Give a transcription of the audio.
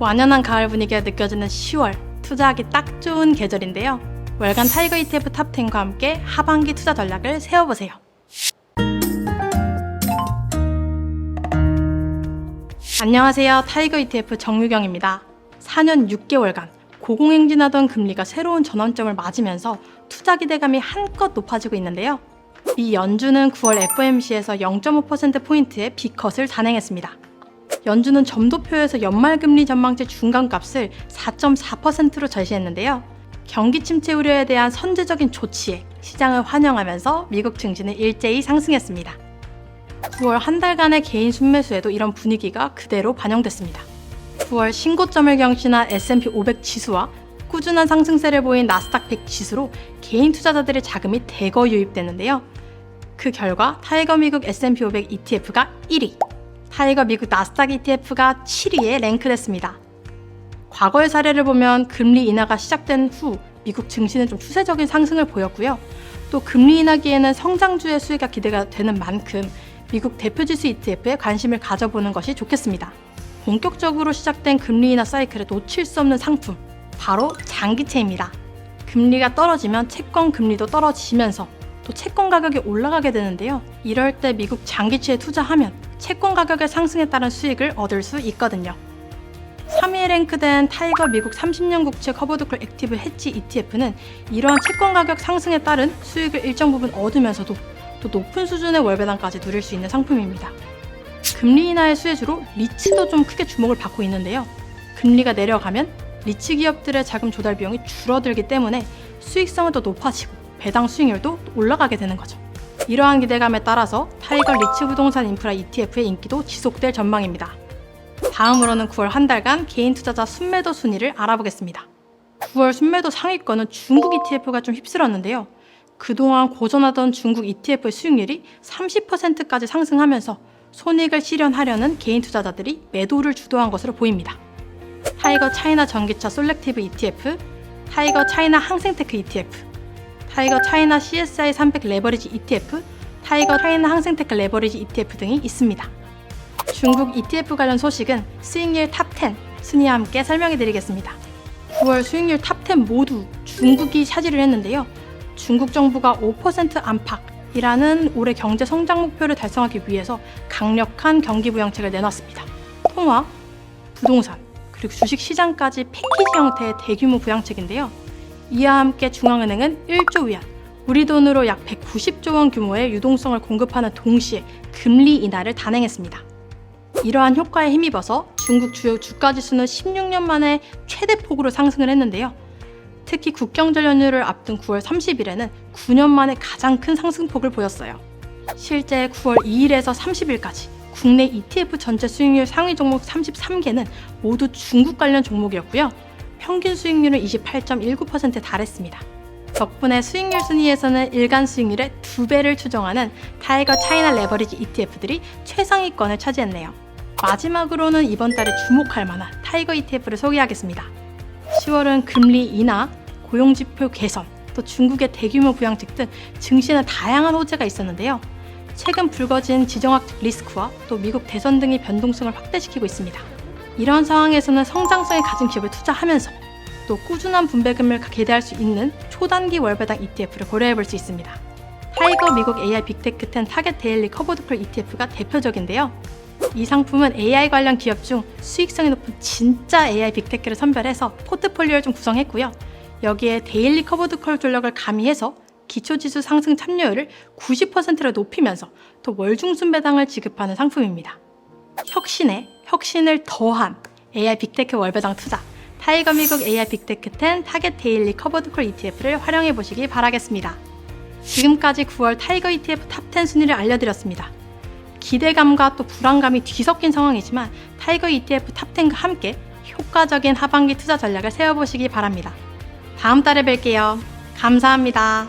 완연한 가을 분위기가 느껴지는 10월 투자하기 딱 좋은 계절인데요. 월간 타이거 ETF 탑10과 함께 하반기 투자 전략을 세워보세요. 안녕하세요. 타이거 ETF 정유경입니다. 4년 6개월간 고공행진하던 금리가 새로운 전환점을 맞으면서 투자 기대감이 한껏 높아지고 있는데요. 이 연준은 9월 FOMC에서 0.5%포인트의 비컷을 단행했습니다. 연준은 점도표에서 연말금리 전망치 중간값을 4.4%로 제시했는데요. 경기 침체 우려에 대한 선제적인 조치에 시장을 환영하면서 미국 증시는 일제히 상승했습니다. 9월 한 달간의 개인 순매수에도 이런 분위기가 그대로 반영됐습니다. 9월 신고점을 경신한 S&P 500 지수와 꾸준한 상승세를 보인 나스닥 100 지수로 개인 투자자들의 자금이 대거 유입됐는데요. 그 결과 타이거 미국 S&P 500 ETF가 1위, 타이거 미국 나스닥 ETF가 7위에 랭크됐습니다. 과거의 사례를 보면 금리 인하가 시작된 후 미국 증시는 좀 추세적인 상승을 보였고요. 또 금리 인하기에는 성장주의 수혜가 기대가 되는 만큼 미국 대표지수 ETF에 관심을 가져보는 것이 좋겠습니다. 본격적으로 시작된 금리 인하 사이클에 놓칠 수 없는 상품, 바로 장기채입니다. 금리가 떨어지면 채권 금리도 떨어지면서 또 채권 가격이 올라가게 되는데요. 이럴 때 미국 장기채에 투자하면 채권 가격의 상승에 따른 수익을 얻을 수 있거든요. 3위에 랭크된 타이거 미국 30년 국채 커버드콜 액티브 해치 ETF는 이러한 채권 가격 상승에 따른 수익을 일정 부분 얻으면서도 또 높은 수준의 월배당까지 누릴 수 있는 상품입니다. 금리 인하의 수혜주로 리츠도 좀 크게 주목을 받고 있는데요. 금리가 내려가면 리츠 기업들의 자금 조달 비용이 줄어들기 때문에 수익성은 더 높아지고 배당 수익률도 올라가게 되는 거죠. 이러한 기대감에 따라서 타이거 리츠 부동산 인프라 ETF의 인기도 지속될 전망입니다. 다음으로는 9월 한 달간 개인 투자자 순매도 순위를 알아보겠습니다. 9월 순매도 상위권은 중국 ETF가 좀 휩쓸었는데요. 그동안 고전하던 중국 ETF의 수익률이 30%까지 상승하면서 손익을 실현하려는 개인 투자자들이 매도를 주도한 것으로 보입니다. 타이거 차이나 전기차 솔렉티브 ETF, 타이거 차이나 항생테크 ETF, 타이거 차이나 CSI 300 레버리지 ETF, 타이거 차이나 항생테크 레버리지 ETF 등이 있습니다. 중국 ETF 관련 소식은 수익률 탑10 순위와 함께 설명해 드리겠습니다. 9월 수익률 탑10 모두 중국이 차지를 했는데요. 중국 정부가 5% 안팎이라는 올해 경제 성장 목표를 달성하기 위해서 강력한 경기 부양책을 내놨습니다. 통화, 부동산, 그리고 주식 시장까지 패키지 형태의 대규모 부양책인데요. 이와 함께 중앙은행은 1조 위안, 우리 돈으로 약 190조 원 규모의 유동성을 공급하는 동시에 금리 인하를 단행했습니다. 이러한 효과에 힘입어서 중국 주요 주가 지수는 16년 만에 최대 폭으로 상승을 했는데요. 특히 국경절 연휴를 앞둔 9월 30일에는 9년 만에 가장 큰 상승폭을 보였어요. 실제 9월 2일에서 30일까지 국내 ETF 전체 수익률 상위 종목 33개는 모두 중국 관련 종목이었고요. 평균 수익률은 28.19%에 달했습니다. 덕분에 수익률 순위에서는 일간 수익률의 두 배를 추정하는 타이거 차이나 레버리지 ETF들이 최상위권을 차지했네요. 마지막으로는 이번 달에 주목할 만한 타이거 ETF를 소개하겠습니다. 10월은 금리 인하, 고용지표 개선, 또 중국의 대규모 부양책 등 증시는 다양한 호재가 있었는데요. 최근 불거진 지정학적 리스크와 또 미국 대선 등이 변동성을 확대시키고 있습니다. 이런 상황에서는 성장성에 가진 기업에 투자하면서 또 꾸준한 분배금을 기대할 수 있는 초단기 월배당 ETF를 고려해 볼 수 있습니다. 타이거 미국 AI 빅테크 10 타겟 데일리 커버드콜 ETF가 대표적인데요. 이 상품은 AI 관련 기업 중 수익성이 높은 진짜 AI 빅테크를 선별해서 포트폴리오를 좀 구성했고요. 여기에 데일리 커버드콜 전력을 가미해서 기초지수 상승 참여율을 90%로 높이면서 또 월중순 배당을 지급하는 상품입니다. 혁신에 혁신을 더한 AI 빅테크 월배당 투자 타이거 미국 AI 빅테크 10 타겟 데일리 커버드콜 ETF를 활용해 보시기 바라겠습니다. 지금까지 9월 타이거 ETF 탑 10 순위를 알려드렸습니다. 기대감과 또 불안감이 뒤섞인 상황이지만 타이거 ETF 탑 10과 함께 효과적인 하반기 투자 전략을 세워보시기 바랍니다. 다음 달에 뵐게요. 감사합니다.